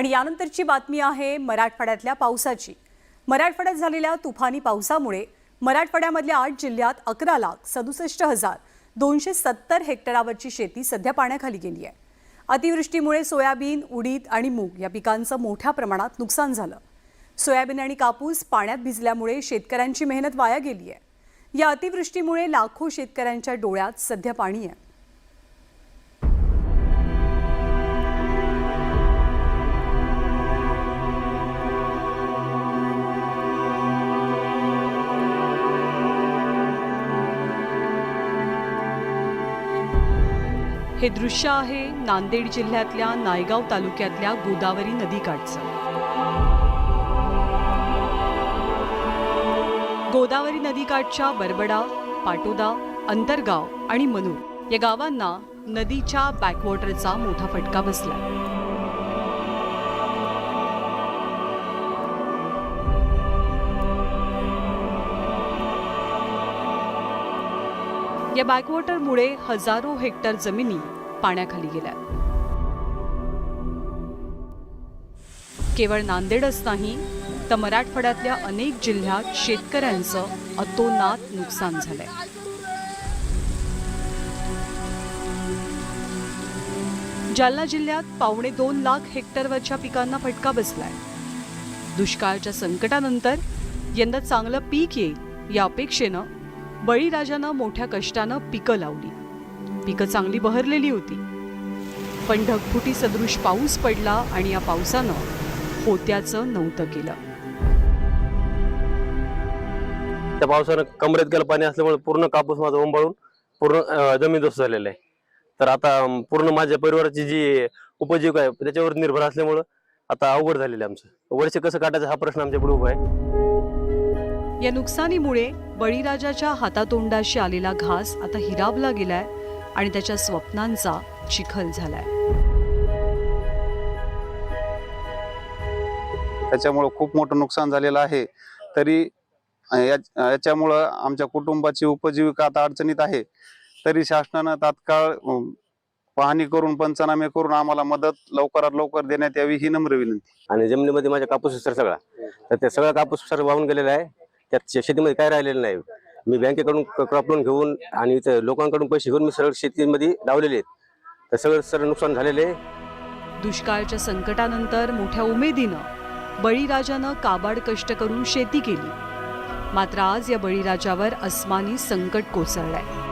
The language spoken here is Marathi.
आणि यानंतरची बातमी आहे मराठवाड्यातल्या पावसाची. मराठवाड्यात झालेल्या तुफानी पावसामुळे मराठवाड्यामधल्या आठ जिल्ह्यात अकरा लाख सदुसष्ट हजार दोनशे सत्तर हेक्टरावरची शेती सध्या पाण्याखाली गेली आहे. अतिवृष्टीमुळे सोयाबीन उडीद आणि मूग या पिकांचं मोठ्या प्रमाणात नुकसान झालं. सोयाबीन आणि कापूस पाण्यात भिजल्यामुळे शेतकऱ्यांची मेहनत वाया गेली आहे. या अतिवृष्टीमुळे लाखो शेतकऱ्यांच्या डोळ्यात सध्या पाणी आहे. हे दृश्य आहे नांदेड जिल्ह्यातल्या नायगाव तालुक्यातल्या गोदावरी नदीकाठचं. गोदावरी नदीकाठच्या बरबडा पाटोदा अंतरगाव आणि मनूर या गावांना नदीच्या बॅकवॉटरचा मोठा फटका बसला या बॅकवॉटरमुळे हजारो हेक्टर जमिनी पाण्याखाली गेल्या. केवळ नांदेडच नाही तर मराठवाड्यातल्या अनेक जिल्ह्यात शेतकऱ्यांचं अतोनात नुकसान झालंय. जालना जिल्ह्यात पावणे दोन लाख हेक्टरवरच्या पिकांना फटका बसलाय. दुष्काळाच्या संकटानंतर यंदा चांगलं पीक येईल या अपेक्षेनं बळीराजानं मोठ्या कष्टानं पिकं लावली. पिकं चांगली बहरलेली होती. पण ढगफुटी सदृश पाऊस पडला आणि या पावसानं होत्याचं नव्हतं केलं. त्या पावसानं कमरेत गेलं पाणी असल्यामुळे पूर्ण कापूस माझा ओंबाळून पूर्ण अं, जमीनदोस्त झालेला आहे. तर आता पूर्ण माझ्या परिवाराची जी उपजीविका आहे त्याच्यावर निर्भर असल्यामुळं आता अवघड झालेलं आहे आमचं. वर्ष कसं काढायचं हा प्रश्न आमच्या पुढे उभा आहे. या नुकसानीमुळे बळीराजाच्या हातातोंडाशी आलेला घास आता हिरावला गेलाय आणि त्याच्या स्वप्नांचा चिखल झालाय. त्याच्यामुळं खूप मोठं नुकसान झालेलं आहे. तरी याच्यामुळं आमच्या कुटुंबाची उपजीविका आता अडचणीत आहे. तरी शासनानं तात्काळ पाहणी करून पंचनामे करून आम्हाला मदत लवकरात लवकर देण्यात यावी ही नम्र विनंती. आणि जमिनीमध्ये माझा कापूस सर सगळा. तर ते सगळा कापूस सर वाहून गेलेला आहे. त्यात शेतीमध्ये काय राहिलेलं नाही. मी बँकेकडून क्रॉप लोन घेऊन आणि लोकांकडून पैसे घेऊन मी सरळ शेतीमध्ये लावलेले आहेत. तर सगळं सर नुकसान झालेले आहे. दुष्काळाच्या संकटानंतर मोठ्या उमेदीनं बळीराजानं काबाड कष्ट करून शेती केली. मात्र आज या बळीराजावर अस्मानी संकट कोसळलंय.